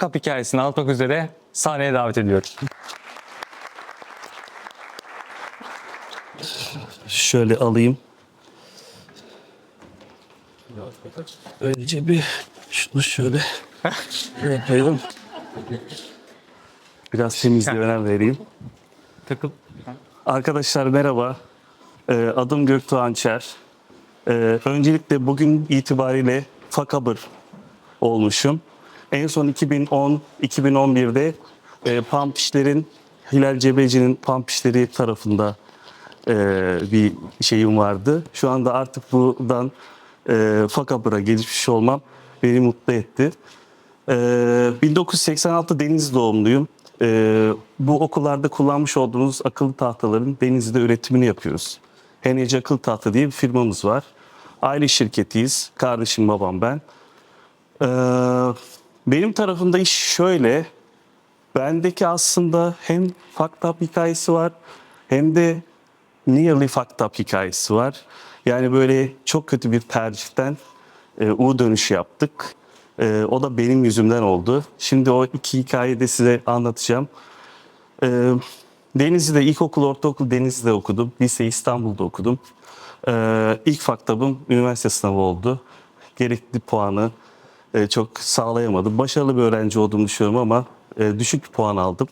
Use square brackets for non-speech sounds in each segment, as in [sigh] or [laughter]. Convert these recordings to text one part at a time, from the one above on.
Fakap hikayesini anlatmak üzere sahneye davet ediyorum. Şöyle alayım. Önce bir şunu şöyle yapayım. Biraz temizliğe [laughs] önem vereyim. Takıl. Arkadaşlar merhaba. Ee, adım Göktuğ Ançer. Ee, öncelikle bugün itibariyle Fakabır olmuşum. En son 2010-2011'de e, Pump İşler'in Hilal Cebeci'nin Pump İşleri tarafında e, bir şeyim vardı. Şu anda artık buradan e, Fakabır'a gelişmiş olmam beni mutlu etti. Ee, 1986 Deniz doğumluyum. Ee, bu okullarda kullanmış olduğunuz akıllı tahtaların Denizli'de üretimini yapıyoruz. Henece Akıllı Tahta diye bir firmamız var. Aile şirketiyiz. Kardeşim, babam, ben. Ee, benim tarafımda iş şöyle. Bendeki aslında hem fucked up hikayesi var hem de nearly fucked up hikayesi var. Yani böyle çok kötü bir tercihten e, U dönüşü yaptık. E, o da benim yüzümden oldu. Şimdi o iki hikayeyi de size anlatacağım. E, Denizli'de ilkokul, ortaokul Denizli'de okudum. Lise İstanbul'da okudum. E, ilk faktabım üniversite sınavı oldu. Gerekli puanı e, çok sağlayamadım. Başarılı bir öğrenci olduğumu düşünüyorum ama e, düşük bir puan aldım.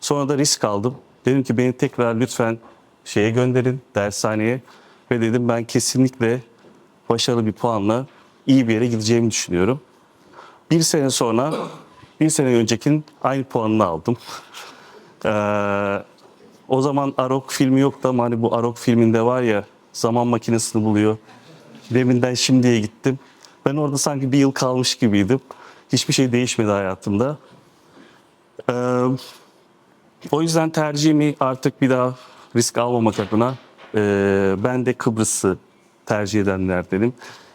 Sonra da risk aldım. Dedim ki beni tekrar lütfen şeye gönderin, dershaneye. Ve dedim ben kesinlikle başarılı bir puanla iyi bir yere gideceğimi düşünüyorum. Bir sene sonra, bir sene öncekinin aynı puanını aldım. Ee, o zaman Arok filmi yoktu ama hani bu Arok filminde var ya zaman makinesini buluyor. Deminden şimdiye gittim. Ben orada sanki bir yıl kalmış gibiydim. Hiçbir şey değişmedi hayatımda. Ee, o yüzden tercihimi artık bir daha risk almamak adına e, ben de Kıbrıs'ı tercih edenlerdenim.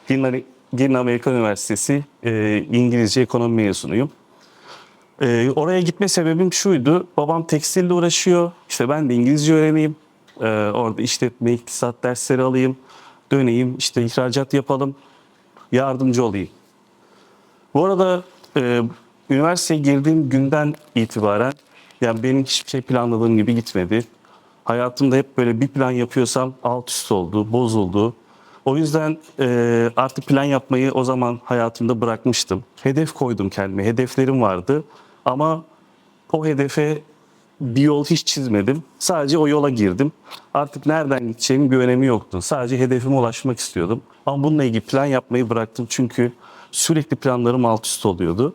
Girne, Girne Amerikan Üniversitesi e, İngilizce ekonomi mezunuyum. E, oraya gitme sebebim şuydu. Babam tekstille uğraşıyor. İşte ben de İngilizce öğreneyim. E, orada işletme, iktisat dersleri alayım. Döneyim, işte ihracat yapalım. Yardımcı olayım. Bu arada e, üniversiteye girdiğim günden itibaren yani benim hiçbir şey planladığım gibi gitmedi. Hayatımda hep böyle bir plan yapıyorsam alt üst oldu, bozuldu. O yüzden e, artık plan yapmayı o zaman hayatımda bırakmıştım. Hedef koydum kendime, hedeflerim vardı. Ama o hedefe bir yol hiç çizmedim. Sadece o yola girdim. Artık nereden gideceğimin bir önemi yoktu. Sadece hedefime ulaşmak istiyordum. Ama bununla ilgili plan yapmayı bıraktım çünkü sürekli planlarım alt üst oluyordu.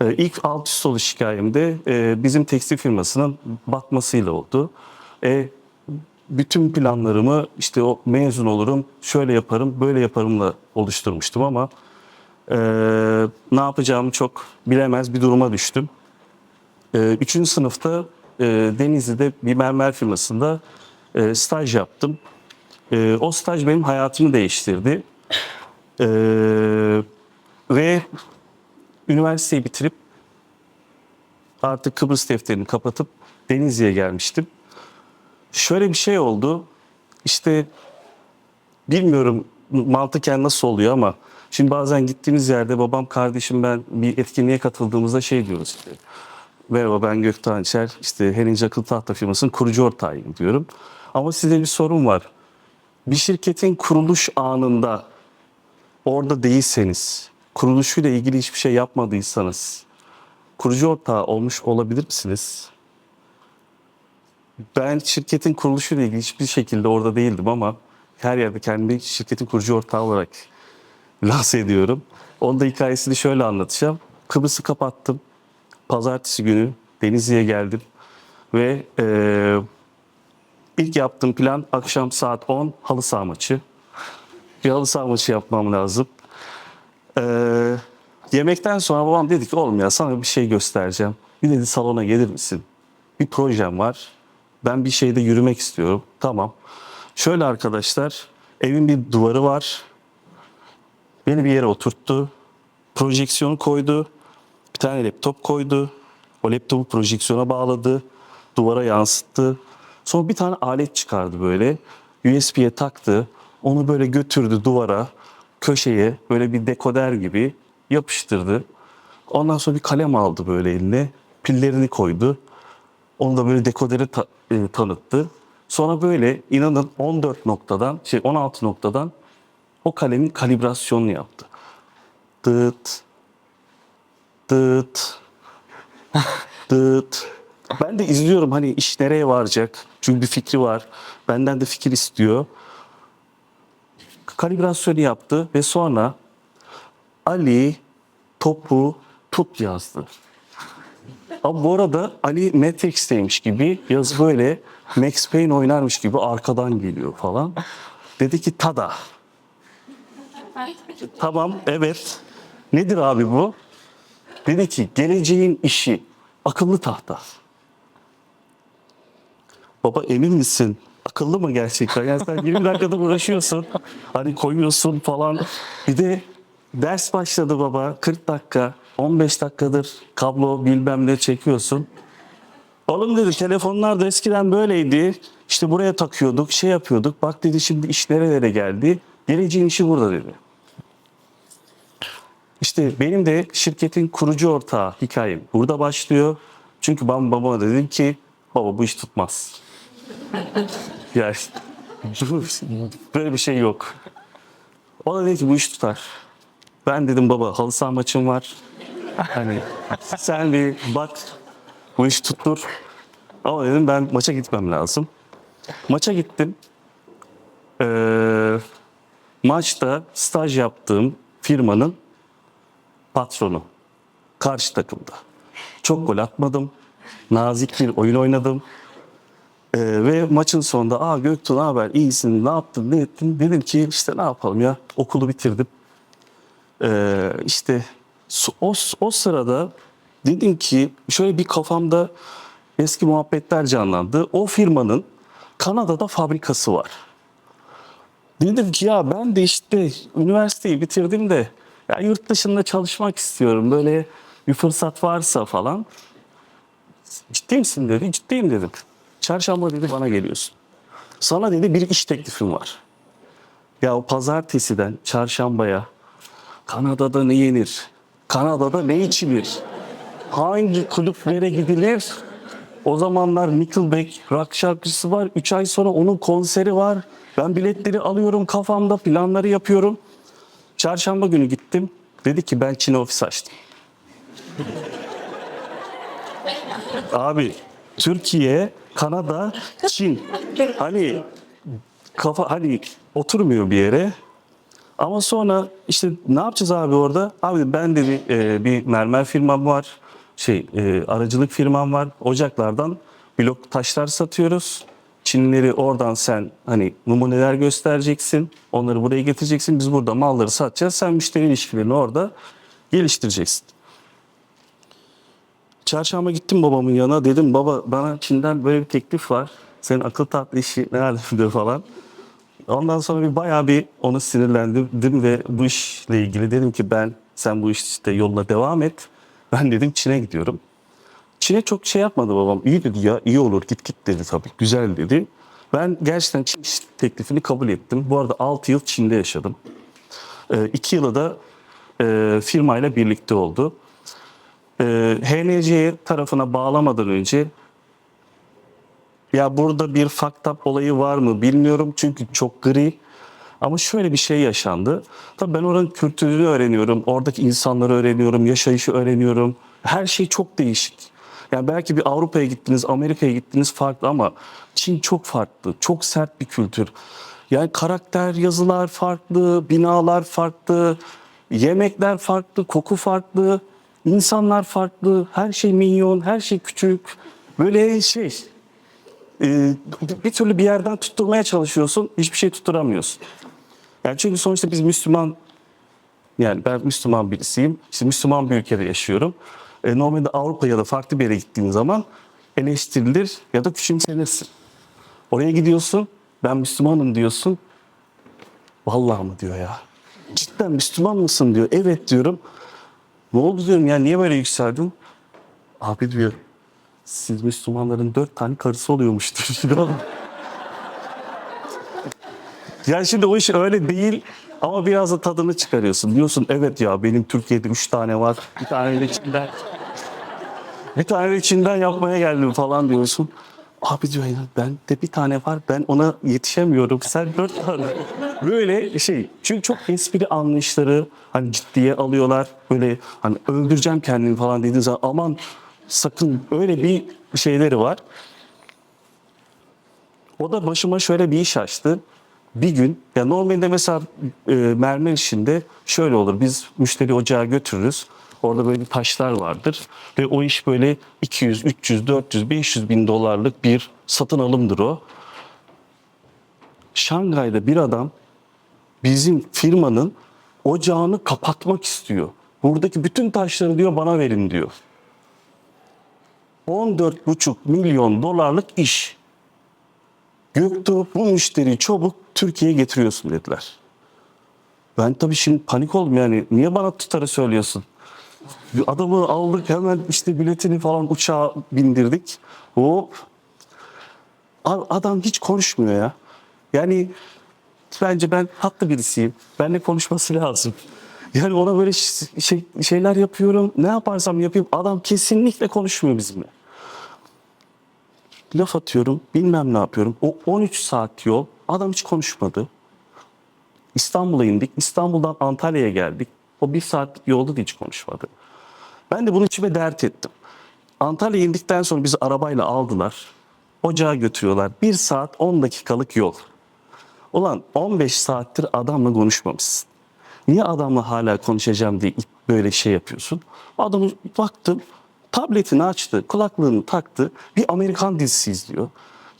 Ee, İlk alt üst oluş hikayemde e, bizim tekstil firmasının batmasıyla oldu. E, bütün planlarımı işte o mezun olurum, şöyle yaparım, böyle yaparımla oluşturmuştum ama e, ne yapacağımı çok bilemez bir duruma düştüm. E, üçüncü sınıfta e, Denizli'de bir mermer firmasında e, staj yaptım. E, o staj benim hayatımı değiştirdi. E, ve üniversiteyi bitirip artık Kıbrıs defterini kapatıp Denizli'ye gelmiştim. Şöyle bir şey oldu. İşte bilmiyorum mantıken nasıl oluyor ama şimdi bazen gittiğimiz yerde babam kardeşim ben bir etkinliğe katıldığımızda şey diyoruz işte. Merhaba ben Göktuğ Hançer, işte Herinci Akıl Tahta firmasının kurucu ortağıyım diyorum. Ama size bir sorun var. Bir şirketin kuruluş anında orada değilseniz, kuruluşuyla ilgili hiçbir şey yapmadıysanız, kurucu ortağı olmuş olabilir misiniz? Ben şirketin kuruluşuyla ilgili hiçbir şekilde orada değildim ama her yerde kendimi şirketin kurucu ortağı olarak lanse ediyorum. Onun da hikayesini şöyle anlatacağım. Kıbrıs'ı kapattım. Pazartesi günü Denizli'ye geldim ve eee ilk yaptığım plan akşam saat 10 halı saha maçı. Bir halı saha maçı yapmam lazım. Ee, yemekten sonra babam dedi ki oğlum ya sana bir şey göstereceğim. Bir dedi salona gelir misin? Bir projem var. Ben bir şeyde yürümek istiyorum. Tamam. Şöyle arkadaşlar evin bir duvarı var. Beni bir yere oturttu. Projeksiyonu koydu. Bir tane laptop koydu. O laptopu projeksiyona bağladı. Duvara yansıttı. Sonra bir tane alet çıkardı böyle. USB'ye taktı. Onu böyle götürdü duvara, köşeye böyle bir dekoder gibi yapıştırdı. Ondan sonra bir kalem aldı böyle eline. Pillerini koydu. Onu da böyle dekoderi ta- e, tanıttı. Sonra böyle inanın 14 noktadan, şey 16 noktadan o kalemin kalibrasyonunu yaptı. Dıt, dıt, dıt. Ben de izliyorum hani iş nereye varacak. Çünkü bir fikri var. Benden de fikir istiyor. Kalibrasyonu yaptı ve sonra Ali topu tut yazdı. Ama bu arada Ali Matrix'teymiş gibi yazı böyle Max Payne oynarmış gibi arkadan geliyor falan. Dedi ki tada. tamam evet. Nedir abi bu? Dedi ki geleceğin işi akıllı tahta. Baba emin misin? Akıllı mı gerçekten? Yani sen 20 dakikada uğraşıyorsun. Hani koyuyorsun falan. Bir de ders başladı baba. 40 dakika, 15 dakikadır kablo bilmem ne çekiyorsun. Oğlum dedi telefonlar da eskiden böyleydi. İşte buraya takıyorduk, şey yapıyorduk. Bak dedi şimdi iş nerelere geldi. Geleceğin işi burada dedi. İşte benim de şirketin kurucu ortağı hikayem burada başlıyor. Çünkü ben babama dedim ki baba bu iş tutmaz. [laughs] yani [laughs] böyle bir şey yok. O da dedi ki bu iş tutar. Ben dedim baba halı saha maçım var. Hani sen bir bak bu iş tuttur. Ama dedim ben maça gitmem lazım. Maça gittim. Ee, maçta staj yaptığım firmanın patronu. Karşı takımda. Çok gol atmadım. Nazik bir oyun oynadım. Ee, ve maçın sonunda aa Göktuğ ne haber iyisin ne yaptın ne ettin dedim ki işte ne yapalım ya okulu bitirdim. Ee, işte o, o sırada dedim ki şöyle bir kafamda eski muhabbetler canlandı. O firmanın Kanada'da fabrikası var. Dedim ki ya ben de işte üniversiteyi bitirdim de ya yurt dışında çalışmak istiyorum. Böyle bir fırsat varsa falan. Ciddi misin dedi. Ciddiyim dedim. Çarşamba dedi bana geliyorsun. Sana dedi bir iş teklifim var. Ya o pazartesiden çarşambaya Kanada'da ne yenir? Kanada'da ne içilir? Hangi kulüplere gidilir? O zamanlar Nickelback rock şarkıcısı var. 3 ay sonra onun konseri var. Ben biletleri alıyorum kafamda, planları yapıyorum. Çarşamba günü gittim. Dedi ki ben Çin ofis açtım. Abi Türkiye, Kanada, Çin. Hani kafa hani oturmuyor bir yere. Ama sonra işte ne yapacağız abi orada? Abi ben dedi e, bir mermer firmam var. Şey e, aracılık firmam var. Ocaklardan blok taşlar satıyoruz. Çinlileri oradan sen hani numuneler göstereceksin. Onları buraya getireceksin. Biz burada malları satacağız. Sen müşteri ilişkilerini orada geliştireceksin. Çarşamba gittim babamın yanına. Dedim baba bana Çin'den böyle bir teklif var. Senin akıl tatlı işi nerede [laughs] falan. Ondan sonra bir bayağı bir onu sinirlendim ve bu işle ilgili dedim ki ben sen bu işte yoluna devam et. Ben dedim Çin'e gidiyorum. Çin'e çok şey yapmadı babam. İyi dedi ya iyi olur git git dedi tabii. Güzel dedi. Ben gerçekten Çin teklifini kabul ettim. Bu arada 6 yıl Çin'de yaşadım. 2 yılı da e, firmayla birlikte oldu. E, HNC tarafına bağlamadan önce ya burada bir fucked up olayı var mı bilmiyorum çünkü çok gri. Ama şöyle bir şey yaşandı. Tabii ben oranın kültürünü öğreniyorum, oradaki insanları öğreniyorum, yaşayışı öğreniyorum. Her şey çok değişik. Yani belki bir Avrupa'ya gittiniz, Amerika'ya gittiniz farklı ama Çin çok farklı, çok sert bir kültür. Yani karakter, yazılar farklı, binalar farklı, yemekler farklı, koku farklı, insanlar farklı, her şey minyon, her şey küçük. Böyle şey, e, bir türlü bir yerden tutturmaya çalışıyorsun, hiçbir şey tutturamıyorsun. Yani çünkü sonuçta biz Müslüman, yani ben Müslüman birisiyim, işte Müslüman bir ülkede yaşıyorum. E, normalde Avrupa ya da farklı bir yere gittiğin zaman eleştirilir ya da küçümsenirsin. Oraya gidiyorsun, ben Müslümanım diyorsun. Vallahi mı diyor ya. Cidden Müslüman mısın diyor. Evet diyorum. Ne oldu diyorum ya niye böyle yükseldin? Abi diyor siz Müslümanların dört tane karısı oluyormuş diyor. [laughs] Yani şimdi o iş öyle değil Ama biraz da tadını çıkarıyorsun. Diyorsun evet ya benim Türkiye'de üç tane var. Bir tane de Çin'den. bir tane de Çin'den yapmaya geldim falan diyorsun. Abi diyor ya ben de bir tane var ben ona yetişemiyorum. Sen dört tane. Böyle şey. Çünkü çok espri anlayışları hani ciddiye alıyorlar. Böyle hani öldüreceğim kendimi falan dediğin zaman aman sakın öyle bir şeyleri var. O da başıma şöyle bir iş açtı. Bir gün, ya normalde mesela e, mermer işinde şöyle olur. Biz müşteri ocağa götürürüz. Orada böyle taşlar vardır. Ve o iş böyle 200, 300, 400, 500 bin dolarlık bir satın alımdır o. Şangay'da bir adam bizim firmanın ocağını kapatmak istiyor. Buradaki bütün taşları diyor bana verin diyor. 14,5 milyon dolarlık iş. Göktuğ bu müşteriyi çabuk Türkiye'ye getiriyorsun dediler. Ben tabii şimdi panik oldum yani. Niye bana tutarı söylüyorsun? Adamı aldık hemen işte biletini falan uçağa bindirdik. Hop. Adam hiç konuşmuyor ya. Yani bence ben tatlı birisiyim. Benimle konuşması lazım. Yani ona böyle şey, şeyler yapıyorum. Ne yaparsam yapayım adam kesinlikle konuşmuyor bizimle laf atıyorum, bilmem ne yapıyorum. O 13 saat yol, adam hiç konuşmadı. İstanbul'a indik, İstanbul'dan Antalya'ya geldik. O bir saatlik yolda da hiç konuşmadı. Ben de bunu içime dert ettim. Antalya'ya indikten sonra bizi arabayla aldılar. Ocağa götürüyorlar. Bir saat 10 dakikalık yol. Ulan 15 saattir adamla konuşmamışsın. Niye adamla hala konuşacağım diye böyle şey yapıyorsun? Adamı baktım, tabletini açtı, kulaklığını taktı, bir Amerikan dizisi izliyor.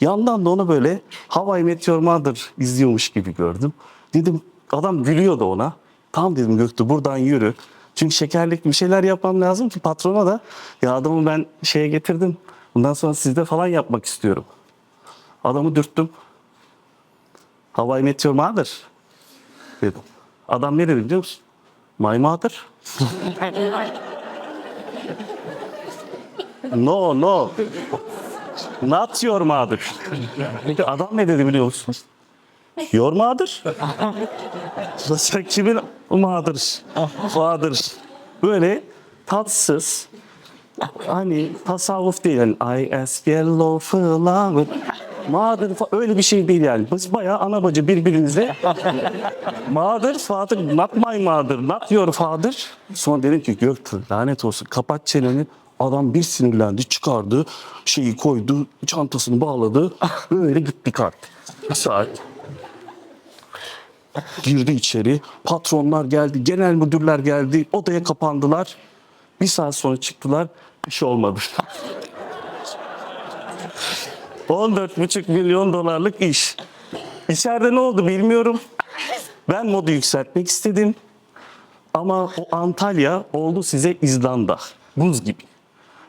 Yandan da ona böyle Hawaii Meteor Mother izliyormuş gibi gördüm. Dedim adam gülüyordu ona. Tamam dedim Göktuğ buradan yürü. Çünkü şekerlik bir şeyler yapmam lazım ki patrona da ya adamı ben şeye getirdim. Bundan sonra sizde falan yapmak istiyorum. Adamı dürttüm. Hawaii Meteor Mother dedim. Adam ne dedi biliyor musun? My mother. [laughs] no no. Not your mother. Adam ne dedi biliyor musun? Your mother. Sen kimin mother? Father. Böyle tatsız. Hani tasavvuf değil. Yani I ask yellow flower. Fa- öyle bir şey değil yani. Biz bayağı ana bacı birbirimize Mother, father, not my mother, not your father. Sonra dedim ki Göktuğ lanet olsun kapat çeneni. Adam bir sinirlendi çıkardı şeyi koydu çantasını bağladı böyle gittik artık. Bir saat. Girdi içeri patronlar geldi genel müdürler geldi odaya kapandılar. Bir saat sonra çıktılar bir şey olmadı. [laughs] 14,5 milyon dolarlık iş. İçeride ne oldu bilmiyorum. Ben modu yükseltmek istedim. Ama o Antalya oldu size İzlanda. Buz gibi.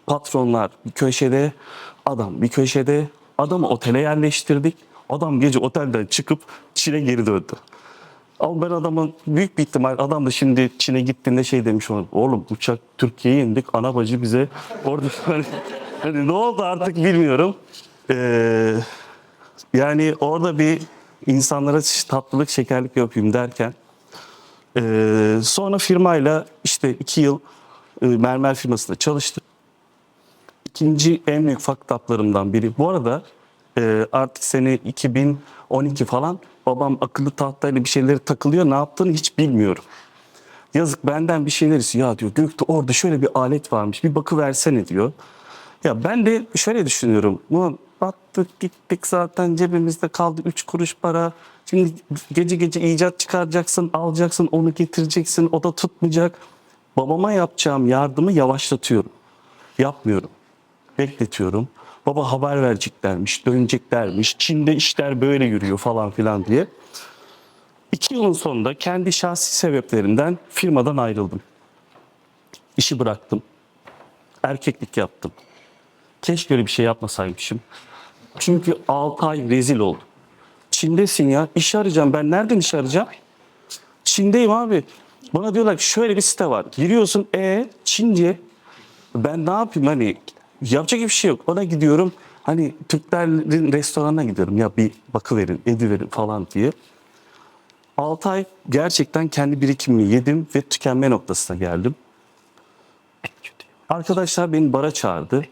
Patronlar bir köşede, adam bir köşede. Adamı otele yerleştirdik. Adam gece otelden çıkıp Çin'e geri döndü. Ama ben adamın büyük bir ihtimal adam da şimdi Çin'e gittiğinde şey demiş ona. Oğlum uçak Türkiye'ye indik ana bacı bize orada [laughs] hani, hani ne oldu artık bilmiyorum. Ee, yani orada bir insanlara tatlılık şekerlik yapayım derken ee, sonra firmayla işte iki yıl e, mermer firmasında çalıştım. İkinci en büyük faktaplarımdan biri. Bu arada e, artık sene 2012 falan babam akıllı tahtayla bir şeyleri takılıyor. Ne yaptığını hiç bilmiyorum. Yazık benden bir şeyler istiyor. Ya diyor Gökte orada şöyle bir alet varmış. Bir bakıversene diyor. Ya ben de şöyle düşünüyorum. Ulan battık gittik zaten cebimizde kaldı 3 kuruş para. Şimdi gece gece icat çıkaracaksın, alacaksın, onu getireceksin. O da tutmayacak. Babama yapacağım yardımı yavaşlatıyorum. Yapmıyorum. Bekletiyorum. Baba haber vereceklermiş, döneceklermiş. Çin'de işler böyle yürüyor falan filan diye. İki yılın sonunda kendi şahsi sebeplerimden firmadan ayrıldım. İşi bıraktım. Erkeklik yaptım. Keşke öyle bir şey yapmasaymışım. Çünkü 6 ay rezil oldum. Çin'desin ya. İş arayacağım. Ben nereden iş arayacağım? Çin'deyim abi. Bana diyorlar ki şöyle bir site var. Giriyorsun e Çince. Ben ne yapayım hani yapacak bir şey yok. Ona gidiyorum. Hani Türklerin restoranına gidiyorum. Ya bir bakıverin, ediverin falan diye. 6 ay gerçekten kendi birikimimi yedim ve tükenme noktasına geldim. Arkadaşlar beni bara çağırdı.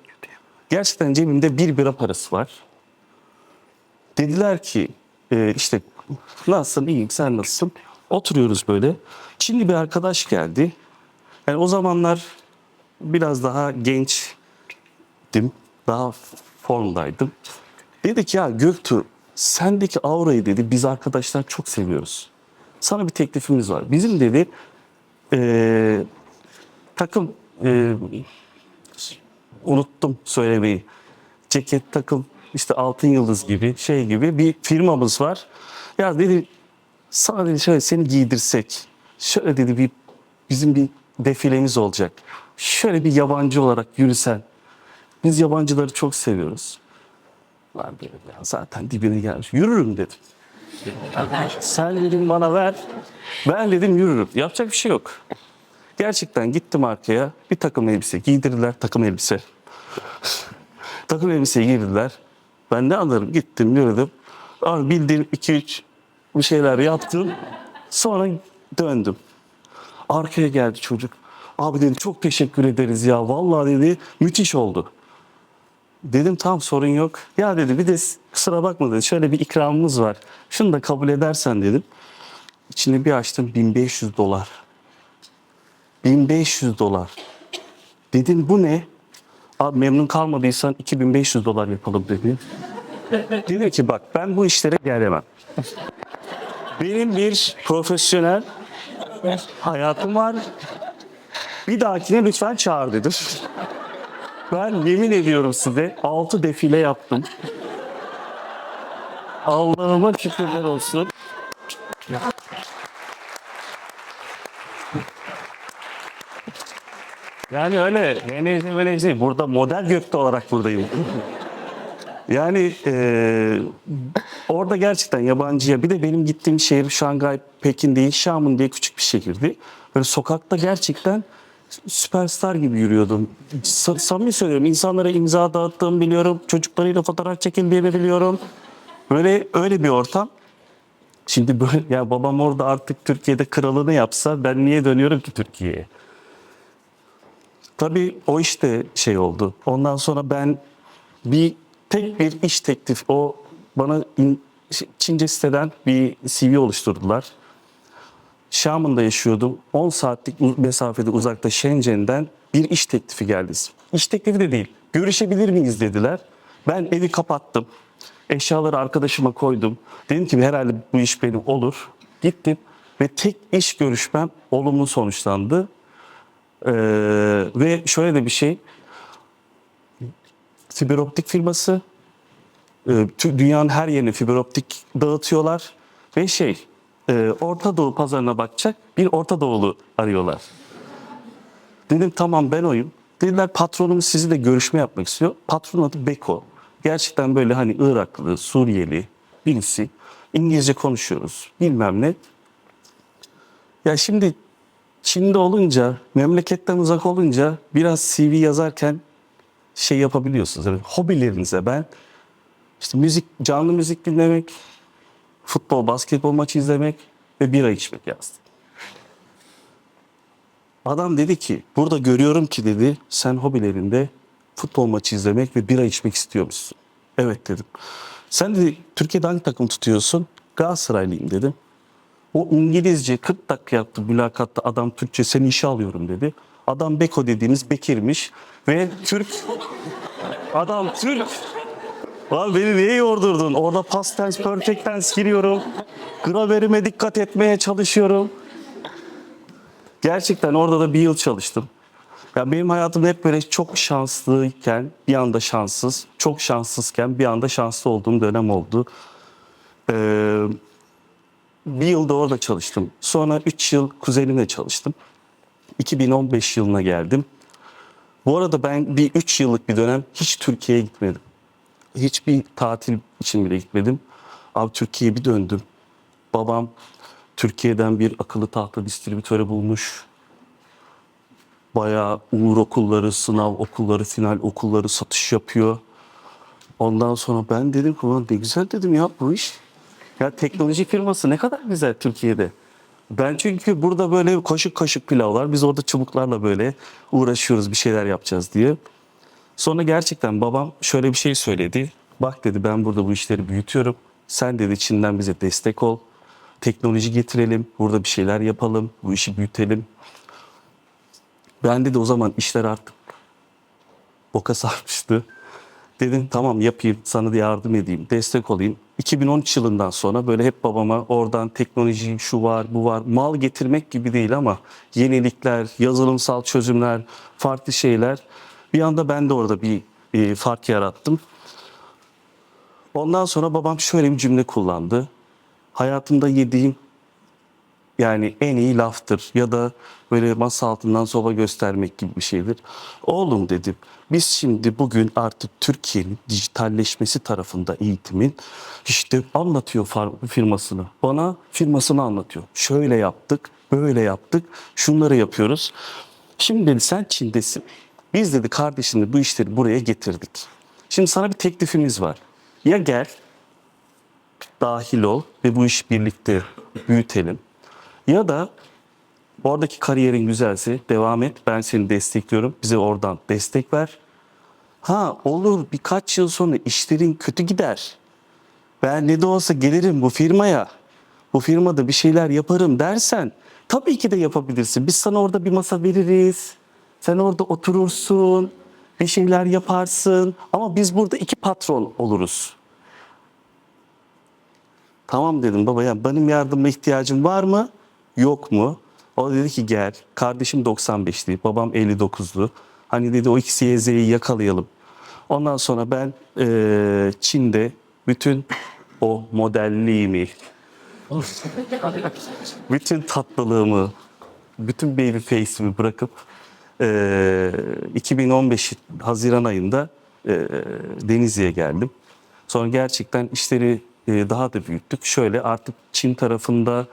Gerçekten cebimde bir bira parası var. Dediler ki e, işte nasılsın iyiyim sen nasılsın? Oturuyoruz böyle. Çinli bir arkadaş geldi. Yani o zamanlar biraz daha gençtim. Daha formdaydım. Dedi ki ya Göktuğ sendeki aurayı dedi biz arkadaşlar çok seviyoruz. Sana bir teklifimiz var. Bizim dedi e, takım e, unuttum söylemeyi. Ceket takım işte altın yıldız gibi şey gibi bir firmamız var. Ya dedi sana dedi şöyle seni giydirsek şöyle dedi bir bizim bir defilemiz olacak. Şöyle bir yabancı olarak yürüsen. Biz yabancıları çok seviyoruz. Lan dedim ya zaten dibine gelmiş. Yürürüm dedim. Sen dedim bana ver. Ben dedim yürürüm. Yapacak bir şey yok. Gerçekten gittim arkaya. Bir takım elbise giydirdiler. Takım elbise. [laughs] takım elbise giydirdiler. Ben ne anlarım? Gittim yürüdüm. Abi bildiğim 2-3 bir şeyler yaptım. Sonra döndüm. Arkaya geldi çocuk. Abi dedi çok teşekkür ederiz ya. Vallahi dedi müthiş oldu. Dedim tamam sorun yok. Ya dedi bir de kusura bakma dedi şöyle bir ikramımız var. Şunu da kabul edersen dedim. İçini bir açtım 1500 dolar. 1500 dolar. Dedim bu ne? Abi memnun kalmadıysan 2500 dolar yapalım dedi. Dedim ki bak ben bu işlere gelemem. Benim bir profesyonel hayatım var. Bir dahakine lütfen çağır dedim. Ben yemin ediyorum size 6 defile yaptım. Allah'ıma şükürler olsun. Yani öyle menajeri menajeri burada model gökte olarak buradayım. Yani eee, orada gerçekten yabancıya bir de benim gittiğim şehir Şangay, Pekin değil Şamun diye küçük bir şehirdi. Böyle sokakta gerçekten süperstar gibi yürüyordum. Sa- samimi söylüyorum insanlara imza dağıttığımı biliyorum. Çocuklarıyla fotoğraf çekildiğimi biliyorum. Böyle öyle bir ortam. Şimdi böyle ya babam orada artık Türkiye'de kralını yapsa ben niye dönüyorum ki Türkiye'ye? Tabii o işte şey oldu. Ondan sonra ben bir tek bir iş teklif o bana in- Çince siteden bir CV oluşturdular. Şam'ında yaşıyordum. 10 saatlik mesafede uzakta Shenzhen'den bir iş teklifi geldi. İş teklifi de değil. Görüşebilir miyiz dediler. Ben evi kapattım. Eşyaları arkadaşıma koydum. Dedim ki herhalde bu iş benim olur. Gittim ve tek iş görüşmem olumlu sonuçlandı. Ee, ve şöyle de bir şey. Fiber optik firması e, dünyanın her yerine fiber optik dağıtıyorlar ve şey e, Orta Doğu pazarına bakacak bir Orta Doğulu arıyorlar. Dedim tamam ben oyum. Dediler patronumuz sizi de görüşme yapmak istiyor. Patron adı Beko. Gerçekten böyle hani Iraklı, Suriyeli birisi. İngilizce konuşuyoruz bilmem ne. Ya şimdi Çin'de olunca, memleketten uzak olunca biraz CV yazarken şey yapabiliyorsunuz. Evet, hobilerinize ben işte müzik, canlı müzik dinlemek, futbol, basketbol maçı izlemek ve bira içmek yazdım. Adam dedi ki, burada görüyorum ki dedi, sen hobilerinde futbol maçı izlemek ve bira içmek istiyormuşsun. Evet dedim. Sen dedi, Türkiye'de hangi takım tutuyorsun? Galatasaraylıyım dedim. O İngilizce 40 dakika yaptı mülakatta adam Türkçe seni işe alıyorum dedi. Adam Beko dediğimiz Bekir'miş ve Türk adam Türk. Lan beni niye yordurdun? Orada past tense, perfect tense giriyorum. Gramerime dikkat etmeye çalışıyorum. Gerçekten orada da bir yıl çalıştım. Ya benim hayatımda hep böyle çok şanslıyken bir anda şanssız, çok şanssızken bir anda şanslı olduğum dönem oldu. Ee, bir yılda orada çalıştım. Sonra 3 yıl kuzenimle çalıştım. 2015 yılına geldim. Bu arada ben bir 3 yıllık bir dönem hiç Türkiye'ye gitmedim. Hiçbir tatil için bile gitmedim. Abi Türkiye'ye bir döndüm. Babam Türkiye'den bir akıllı tahta distribütörü bulmuş. Bayağı uğur okulları, sınav okulları, final okulları satış yapıyor. Ondan sonra ben dedim ki "Ulan ne güzel dedim ya bu iş. Ya teknoloji firması ne kadar güzel Türkiye'de. Ben çünkü burada böyle koşuk koşuk pilavlar, biz orada çubuklarla böyle uğraşıyoruz bir şeyler yapacağız diye. Sonra gerçekten babam şöyle bir şey söyledi. Bak dedi ben burada bu işleri büyütüyorum. Sen dedi Çin'den bize destek ol. Teknoloji getirelim. Burada bir şeyler yapalım. Bu işi büyütelim. Ben dedi o zaman işler artık boka [laughs] sarmıştı. Dedim tamam yapayım, sana da yardım edeyim, destek olayım. 2013 yılından sonra böyle hep babama oradan teknoloji şu var, bu var, mal getirmek gibi değil ama yenilikler, yazılımsal çözümler, farklı şeyler. Bir anda ben de orada bir e, fark yarattım. Ondan sonra babam şöyle bir cümle kullandı. Hayatımda yediğim yani en iyi laftır ya da böyle masa altından soba göstermek gibi bir şeydir. Oğlum dedim biz şimdi bugün artık Türkiye'nin dijitalleşmesi tarafında eğitimin işte anlatıyor firmasını. Bana firmasını anlatıyor. Şöyle yaptık, böyle yaptık, şunları yapıyoruz. Şimdi dedi sen Çin'desin. Biz dedi kardeşimle bu işleri buraya getirdik. Şimdi sana bir teklifimiz var. Ya gel dahil ol ve bu işi birlikte büyütelim. Ya da oradaki kariyerin güzelse devam et. Ben seni destekliyorum. Bize oradan destek ver. Ha olur birkaç yıl sonra işlerin kötü gider. Ben ne de olsa gelirim bu firmaya. Bu firmada bir şeyler yaparım dersen tabii ki de yapabilirsin. Biz sana orada bir masa veririz. Sen orada oturursun. Bir şeyler yaparsın. Ama biz burada iki patron oluruz. Tamam dedim baba ya benim yardıma ihtiyacım var mı? Yok mu? O dedi ki gel. Kardeşim 95'li, babam 59'lu. Hani dedi o ikisi YZ'yi yakalayalım. Ondan sonra ben eee, Çin'de bütün o modelliğimi, bütün tatlılığımı, bütün baby face'imi bırakıp eee 2015 Haziran ayında eee, Denizli'ye geldim. Sonra gerçekten işleri eee, daha da büyüttük. Şöyle artık Çin tarafında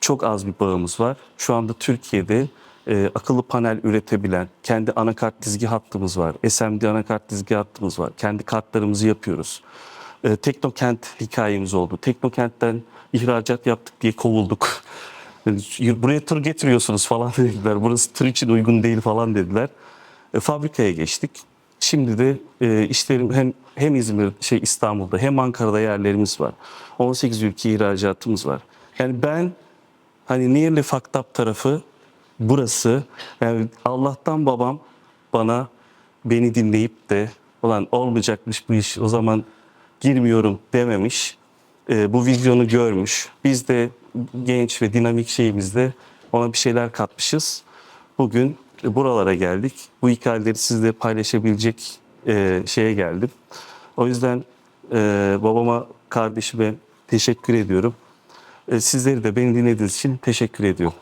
çok az bir bağımız var. Şu anda Türkiye'de e, akıllı panel üretebilen kendi anakart dizgi hattımız var. SMD anakart dizgi hattımız var. Kendi kartlarımızı yapıyoruz. E, Teknokent hikayemiz oldu. Teknokent'ten ihracat yaptık diye kovulduk. Yani, Buraya tır getiriyorsunuz falan [laughs] dediler. Burası tır için uygun değil falan dediler. E, fabrikaya geçtik. Şimdi de e, işlerim hem hem İzmir şey İstanbul'da hem Ankara'da yerlerimiz var. 18 ülke ihracatımız var. Yani ben hani nearly fucked up tarafı burası. Yani Allah'tan babam bana beni dinleyip de ulan olmayacakmış bu iş o zaman girmiyorum dememiş. Ee, bu vizyonu görmüş. Biz de genç ve dinamik şeyimizde ona bir şeyler katmışız. Bugün buralara geldik. Bu hikayeleri sizle paylaşabilecek e, şeye geldim. O yüzden e, babama, kardeşime teşekkür ediyorum. E, Sizleri de beni dinlediğiniz için teşekkür ediyorum.